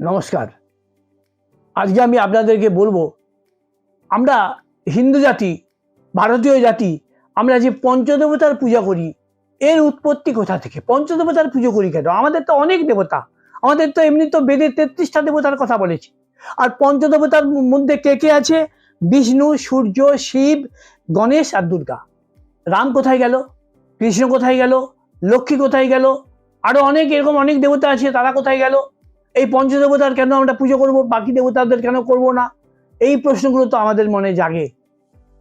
নমস্কার। আজকে আমি আপনাদেরকে বলব, আমরা হিন্দু জাতি, ভারতীয় জাতি, আমরা যে পঞ্চদেবতার পূজা করি, এর উৎপত্তি কোথা থেকে? পঞ্চদেবতার পুজো করি কেন? আমাদের তো অনেক দেবতা। আমাদের তো এমনি তো বেদে তেত্রিশটা দেবতার কথা বলেছি। আর পঞ্চদেবতার মধ্যে কে কে আছে? বিষ্ণু, সূর্য, শিব, গণেশ আর দুর্গা। রাম কোথায় গেল? কৃষ্ণ কোথায় গেল? লক্ষ্মী কোথায় গেল? আরও অনেক, এরকম অনেক দেবতা আছে, তারা কোথায় গেল? এই পঞ্চদেবতার কেন আমরা পুজো করব? বাকি দেবতাদের কেন করব না? এই প্রশ্নগুলো তো আমাদের মনে জাগে।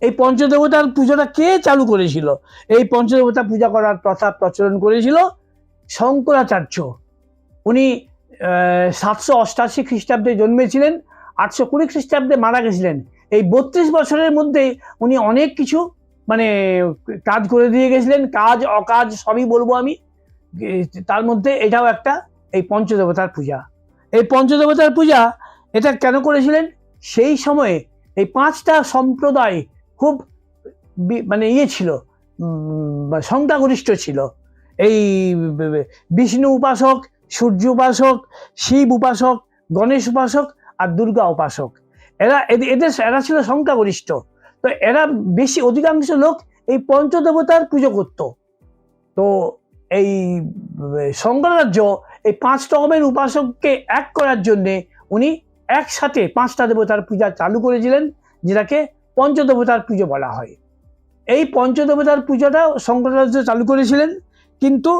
এই পঞ্চদেবতার পূজাটা কে চালু করেছিল? এই পঞ্চদেবতা পূজা করার প্রথা প্রচলন করেছিল শঙ্করাচার্য। উনি সাতশো অষ্টাশি খ্রিস্টাব্দে জন্মেছিলেন, আটশো কুড়ি খ্রিস্টাব্দে মারা গেছিলেন। এই বত্রিশ বছরের মধ্যে উনি অনেক কিছু মানে কাজ করে দিয়ে গেছিলেন, কাজ, অকাজ সবই বলব আমি। তার মধ্যে এটাও একটা, এই পঞ্চদেবতার পূজা। এই পঞ্চদেবতার পূজা এটা কেন করেছিলেন? সেই সময়ে এই পাঁচটা সম্প্রদায় খুব মানে ইয়ে ছিল সংখ্যাগরিষ্ঠ ছিল। এই, বিষ্ণু উপাসক, সূর্য উপাসক, শিব উপাসক, গণেশ উপাসক আর দুর্গা উপাসক। এরা এদের, এরা ছিল সংখ্যাগরিষ্ঠ। তো এরা বেশি, অধিকাংশ লোক এই পঞ্চদেবতার পুজো করত। তো এই শঙ্করাচার্য এই পাঁচ রকমের উপাসককে এক করার জন্যে উনি একসাথে পাঁচটা দেবতার পূজা চালু করেছিলেন, যেটাকে পঞ্চদেবতার পুজো বলা হয়। এই পঞ্চদেবতার পূজাটা শঙ্করাচার্য চালু করেছিলেন, কিন্তু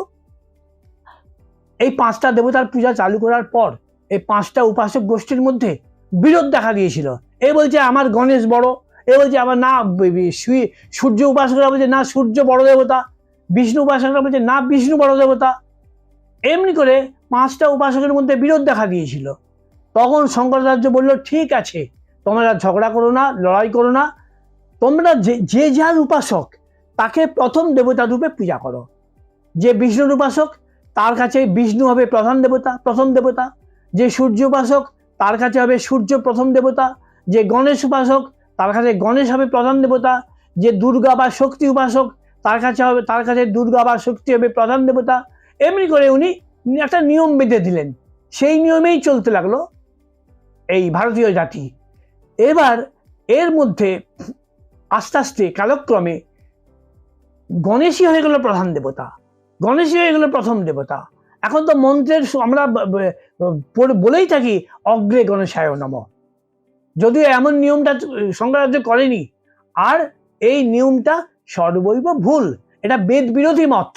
এই পাঁচটা দেবতার পূজা চালু করার পর এই পাঁচটা উপাসক গোষ্ঠীর মধ্যে বিরোধ দেখা দিয়েছিল। এ বলছে, আমার গণেশ বড়। এ বলছে, আমার না সূর্য উপাসকরা বলছে, না, সূর্য বড় দেবতা। বিষ্ণু উপাসকরা বলছে, না, বিষ্ণু বড় দেবতা। এমনি করে পাঁচটা উপাসকের মধ্যে বিরোধ দেখা দিয়েছিল। তখন শঙ্করাচার্য বলল, ঠিক আছে, তোমরা ঝগড়া করো না, লড়াই করো না। তোমরা যে যে যার উপাসক, তাকে প্রথম দেবতা রূপে পূজা করো। যে বিষ্ণুর উপাসক, তার কাছে বিষ্ণু হবে প্রধান দেবতা, প্রথম দেবতা। যে সূর্য উপাসক, তার কাছে হবে সূর্য প্রথম দেবতা। যে গণেশ উপাসক, তার কাছে গণেশ হবে প্রধান দেবতা। যে দুর্গা বা শক্তি উপাসক, তার কাছে হবে, তার কাছে দুর্গা বা শক্তি হবে প্রধান দেবতা। এমনি করে উনি একটা নিয়ম বেঁধে দিলেন। সেই নিয়মেই চলতে লাগল এই ভারতীয় জাতি। এবার এর মধ্যে আস্তে আস্তে কালক্রমে গণেশই হয়ে গেল প্রধান দেবতা। গণেশই হয়ে গেল প্রথম দেবতা। এখন তো মন্ত্রের আমরা বলেই থাকি, অগ্রে গণেশায় নম। যদিও এমন নিয়মটা শঙ্করাচার্য করেনি, আর এই নিয়মটা সর্বৈব ভুল। এটা বেদ বিরোধী মত।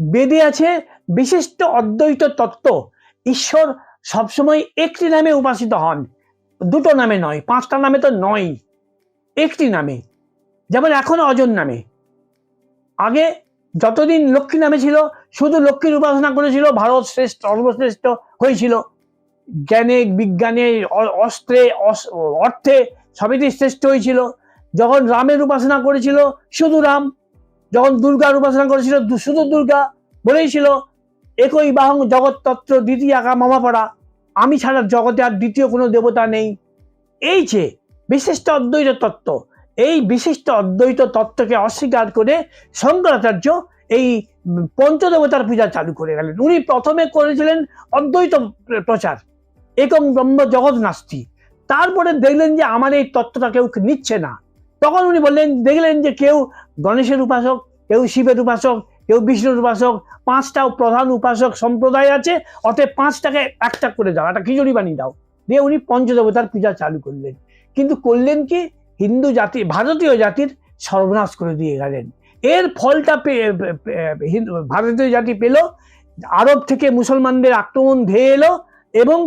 বেদে আছে বিশিষ্ট অদ্বৈত তত্ত্ব। ঈশ্বর সবসময় একটি নামে উপাসিত হন। দুটো নামে নয়, পাঁচটা নামে তো নয় একটি নামে, যেমন এখন অজন নামে। আগে যতদিন লক্ষ্মী নামে ছিল, শুধু লক্ষ্মীর উপাসনা করেছিল, ভারত শ্রেষ্ঠ, সর্বশ্রেষ্ঠ হয়েছিল। জ্ঞানে, বিজ্ঞানে অস্ত্রে, অস- অর্থে সবেতেই শ্রেষ্ঠ হয়েছিল। যখন রামের উপাসনা করেছিল, শুধু রাম যখন দুর্গার উপাসনা করেছিল শুধু দুর্গা বলেই ছিল, একই বাহং জগৎতত্ত্ব, দ্বিতীয় আঁকা মামাপাড়া আমি ছাড়া জগতে আর দ্বিতীয় কোনো দেবতা নেই। এই যে বিশিষ্ট অদ্বৈত তত্ত্ব, এই বিশিষ্ট অদ্বৈত তত্ত্বকে অস্বীকার করে শঙ্করাচার্য এই পঞ্চদেবতার পূজা চালু করে গেলেন। উনি প্রথমে করেছিলেন অদ্বৈত প্রচার একং ব্রহ্ম জগৎ নাস্তি। তারপরে দেখলেন যে আমার এই তত্ত্বটা কেউ নিচ্ছে না। তখন উনি বললেন, দেখলেন যে কেউ গণেশের উপাসক, কেউ শিবের উপাসক, কেউ বিষ্ণুর উপাসক পাঁচটা প্রধান উপাসক সম্প্রদায় আছে, অতএব পাঁচটাকে একটা করে দাও, একটা খিচুড়ি বানিয়ে দাও। দিয়ে উনি পঞ্চদেবতার পূজা চালু করলেন। কিন্তু করলেন কি? হিন্দু জাতি, ভারতীয় জাতির সর্বনাশ করে দিয়ে গেলেন। এর ফলটা ভারতীয় জাতি পেল, আরব থেকে মুসলমানদের আক্রমণ ধেয়ে এলো এবং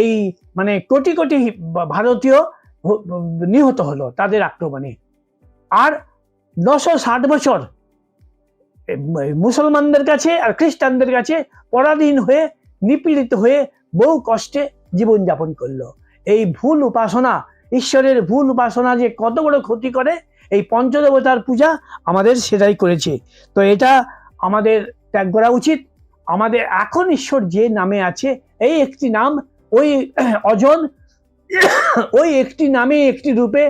এই মানে কোটি কোটি ভারতীয় নিহত হলো তাদের আক্রমণে। আর নশো ষাট বছর মুসলমানদের কাছে আর খ্রিস্টানদের কাছে পরাধীন হয়ে, নিপীড়িত হয়ে বহু কষ্টে জীবনযাপন করল। এই ভুল উপাসনা, ঈশ্বরের ভুল উপাসনা যে কত বড় ক্ষতি করে, এই পঞ্চদেবতার পূজা আমাদের সেটাই করেছে। তো এটা আমাদের ত্যাগ করা উচিত। আমাদের এখন ঈশ্বর যে নামে আছে, এই একটি নাম ওই অজন, ওই একটি নামে একটি রূপে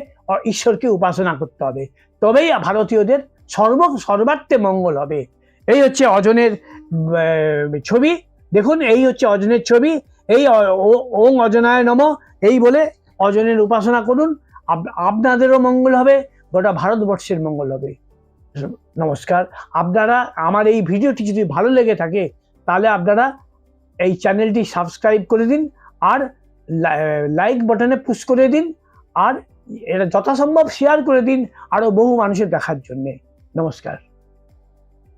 ঈশ্বরকে উপাসনা করতে হবে। তবেই ভারতীয়দের সর্ব, সর্বার্থে মঙ্গল হবে। এই হচ্ছে অজনের ছবি। দেখুন, এই হচ্ছে অজনের ছবি। এই ও- অজনায় নম। এই বলে অজনের উপাসনা করুন। আপনাদেরও মঙ্গল হবে। গোটা ভারতবর্ষের মঙ্গল হবে। নমস্কার। আপনারা আমার এই ভিডিওটি যদি ভালো লেগে থাকে, তাহলে আপনারা এই চ্যানেলটি সাবস্ক্রাইব করে দিন। আর লাইক বাটনে পুশ করে দিন। আর এটা যথাসম্ভব শেয়ার করে দিন আরও বহু মানুষের দেখার জন্যে। নমস্কার।